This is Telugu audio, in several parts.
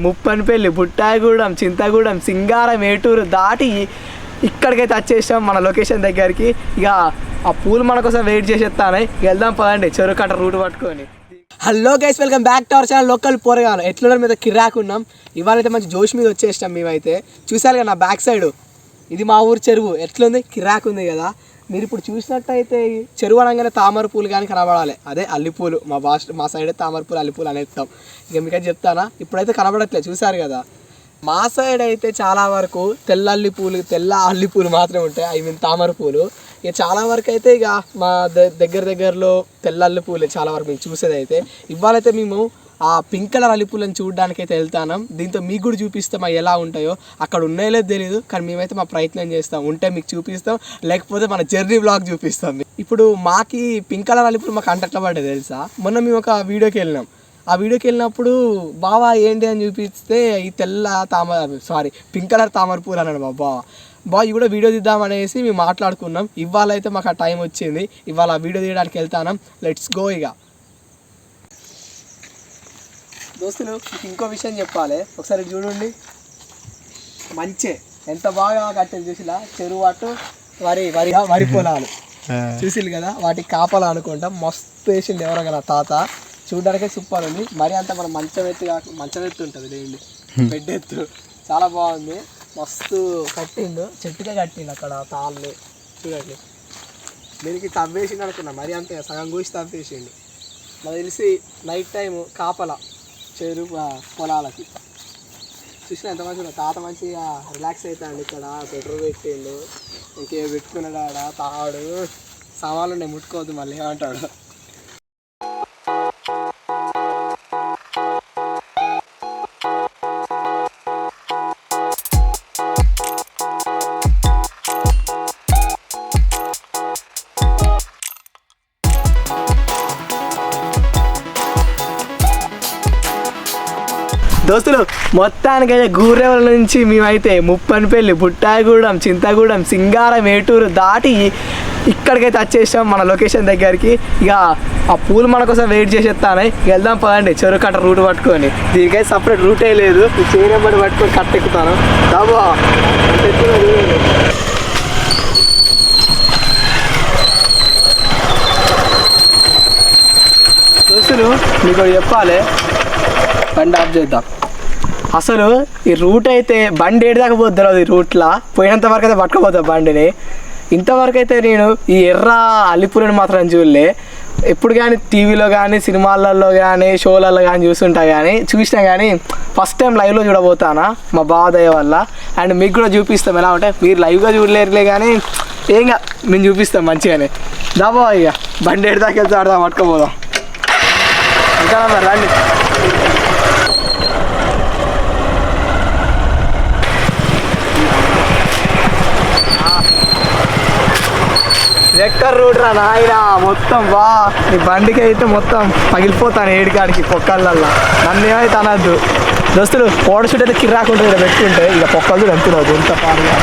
ముప్పనిపల్లి బుట్టాయిగూడెం చింతగూడెం సింగారం ఏటూరు దాటి ఇక్కడికైతే వచ్చేసాం మన లొకేషన్ దగ్గరికి. ఇక ఆ పూలు మన కోసం వెయిట్ చేసేస్తానే వెళ్దాం పదండి చెరువు కట్ట రూట్ పట్టుకొని. Hello guys welcome back to our channel local పోరగాలు ఎట్లున్న మీద కిరాక్ ఉన్నాం. ఇవాళ అయితే మంచి జోష్ మీద వచ్చేసాం మేమైతే. చూసారు కదా నా బ్యాక్ సైడ్ ఇది మా ఊరు చెరువు. ఎట్లుంది? కిరాక్ ఉంది కదా. మీరు ఇప్పుడు చూసినట్టయితే చెరువు అనగానే తామర పూలు కానీ కనబడాలి. అదే అల్లిపూలు. మా భాష మా సైడ్ తామర పూలు అల్లిపూలు అనేస్తాం. ఇక మీకైతే చెప్తానా? ఇప్పుడైతే కనబడట్లేదు చూసారు కదా? మా సైడ్ అయితే చాలా వరకు తెల్ల అల్లి పూలు తెల్ల అల్లి పూలు మాత్రమే ఉంటాయి. ఐ మీన్ తామర పూలు. ఇక చాలా వరకు అయితే ఇక మా దగ్గర దగ్గరలో తెల్ల అల్లి పూలు చాలా వరకు మేము చూసేది అయితే ఇవాళైతే మేము ఆ పింక్ కలర్ అల్లిపూలను చూడడానికి అయితే వెళ్తాం దీంతో మీకు కూడా చూపిస్తాం అవి ఎలా ఉంటాయో. అక్కడ ఉన్నాయో తెలియదు కానీ మేమైతే మా ప్రయత్నం చేస్తాం. ఉంటే మీకు చూపిస్తాం. లేకపోతే మన జర్నీ బ్లాగ్ చూపిస్తాం. ఇప్పుడు మాకి పింక్ కలర్ అల్లిపూలు మాకు అంటట్ల పడ్డది తెలుసా? మొన్న మేము ఒక వీడియోకి వెళ్ళినాం. ఆ వీడియోకి వెళ్ళినప్పుడు బావా ఏంటి? అని చూపిస్తే ఈ తెల్ల తామర సారీ పింక్ కలర్ తామర పూలు అన్నాడు మా బావ. బావ ఇవి కూడా వీడియో తీద్దామనేసి మేము మాట్లాడుకున్నాం. ఇవాళ అయితే మాకు ఆ టైం వచ్చింది. ఇవాళ ఆ వీడియో తీయడానికి వెళ్తాను. లెట్స్ గో ఇక. దోస్తులు మీకు ఇంకో విషయం చెప్పాలి. ఒకసారి చూడండి. మంచే. ఎంత బాగా కట్టేది చూసిలా? చెరువు అటు వరి వరి వరి పొలాలు. చూసిల్లు కదా? వాటికి కాపలా అనుకుంటాం. మస్తు వేసిండు ఎవరో కదా తాత. చూడడానికే సూపర్ ఉంది. మరి అంత మన మంచం ఎత్తు కాక మంచం ఎత్తు ఉంటుంది లేండి. బెడ్ ఎత్తు. చాలా బాగుంది. మస్తు కట్టిండు. చెట్టుకే కట్టిండు అక్కడ తాళ్ళు. చూడండి. దీనికి తవ్వేసిండు అనుకున్నా. మరి అంతే సగం కూసి తవ్వేసిండు. నాకు తెలిసి నైట్ టైం కాపలా చెరువు ఆ, పొలాలకి. చూసిన ఎంత మంచిగా తాత మంచిగా రిలాక్స్ అవుతాడు ఇక్కడ. పెట్రోల్ పెట్టిండు. ఇంకేం పెట్టుకున్నాడు ఆడ? తాడు. సామాన్లు ఉన్నాయి ముట్టుకోవద్దు మళ్ళీ ఏమంటాడు దోస్తులు మొత్తానికైతే గూరెవల నుంచి మేమైతే ముప్పనిపల్లి బుట్టాయిగూడెం చింతగూడెం సింగారం ఏటూరు దాటి ఇక్కడికైతే వచ్చేసాం మన లొకేషన్ దగ్గరికి. ఇక ఆ పూలు మన కోసం వెయిట్ చేసేస్తానే వెళ్దాం పదండి చెరువు కట్ట రూట్ పట్టుకొని. దీనికైతే సపరేట్ రూటే లేదు. చేరే చేనెంబడి పట్టుకొని కట్ట ఎక్కుతాను దాబా. దోస్తులు మీకు చెప్పాలి. బండి ఆఫ్ చేద్దాం. అసలు ఈ రూట్ అయితే బండి ఏడిదాకా పోద్దు ఈ రూట్లో పోయినంత వరకు అయితే పట్టుకోపోతా బండిని. ఇంతవరకు అయితే నేను ఈ ఎర్ర అల్లిపూలను మాత్రం చూడలే. ఎప్పుడు కానీ టీవీలో కానీ సినిమాలలో కానీ షోలలో కానీ చూస్తుంటా కానీ చూసినా కానీ ఫస్ట్ టైం లైవ్లో చూడబోతానా మా బాధయ్య వల్ల. అండ్ మీకు కూడా చూపిస్తాం ఎలా ఉంటే. మీరు లైవ్గా చూడలేరులే కానీ ఏం కా మేము చూపిస్తాం మంచిగానే. దాబా ఇక బండి ఏడు వెళ్తే ఆడదాం పట్టుకోపోదాం. ఇంకా రండి. ఎక్కడ రోడ్ రా నాయనా మొత్తం వా. ఈ బండికి అయితే మొత్తం పగిలిపోతాను ఏడికాడికి పొక్కలల్లా నన్ను ఏమైతే అనద్దు. దోస్తులు ఫోటో షూట్ అయితే కిర్రాకుంటుంది ఇక్కడ పెట్టుకుంటే ఇక పొక్కలు కూడా ఎంత పాడుగా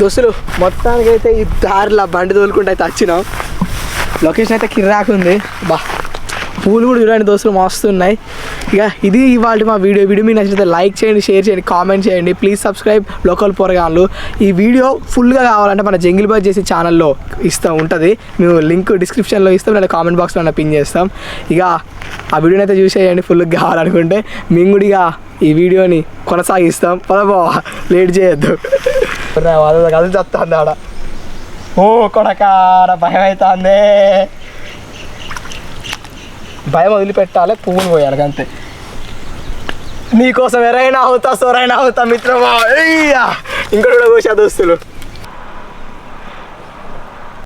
దోస్తులు మొత్తానికి అయితే ఈ దారిలో బండి తోలుకుంటే అయితే వచ్చినాం. లొకేషన్ అయితే కిర్రాకుంది బా. పూలు కూడా చూడండి దోస్తులు మస్తున్నాయి ఇక ఇది ఇవాళ మా వీడియో. వీడియో మీకు నచ్చితే లైక్ చేయండి షేర్ చేయండి కామెంట్ చేయండి. ప్లీజ్ సబ్స్క్రైబ్ లోకల్ పొరగాన్లు. ఈ వీడియో ఫుల్గా కావాలంటే మన జంగిల్ బజ్ చేసే ఛానల్లో ఇస్తాం ఉంటుంది. మేము లింక్ డిస్క్రిప్షన్లో ఇస్తాం లేదా కామెంట్ బాక్స్లో పిన్ చేస్తాం. ఇక ఆ వీడియోని అయితే చూసేయండి ఫుల్గా కావాలనుకుంటే. మేము కూడా ఇక ఈ వీడియోని కొనసాగిస్తాం. పదబో లేట్ చేయొద్దు. కలిసి చెప్తాను ఆడ. ఓ కొడకాడ భయం అవుతుంది భయం వదిలిపెట్టాలి పువ్వులు పోయాలి అంతే. నీకోసం ఎరైనా అవుతా సొరైనా అవుతా మిత్రమా? అయ్యా! ఇంకోటి కూడా కూర్చో దోస్తులు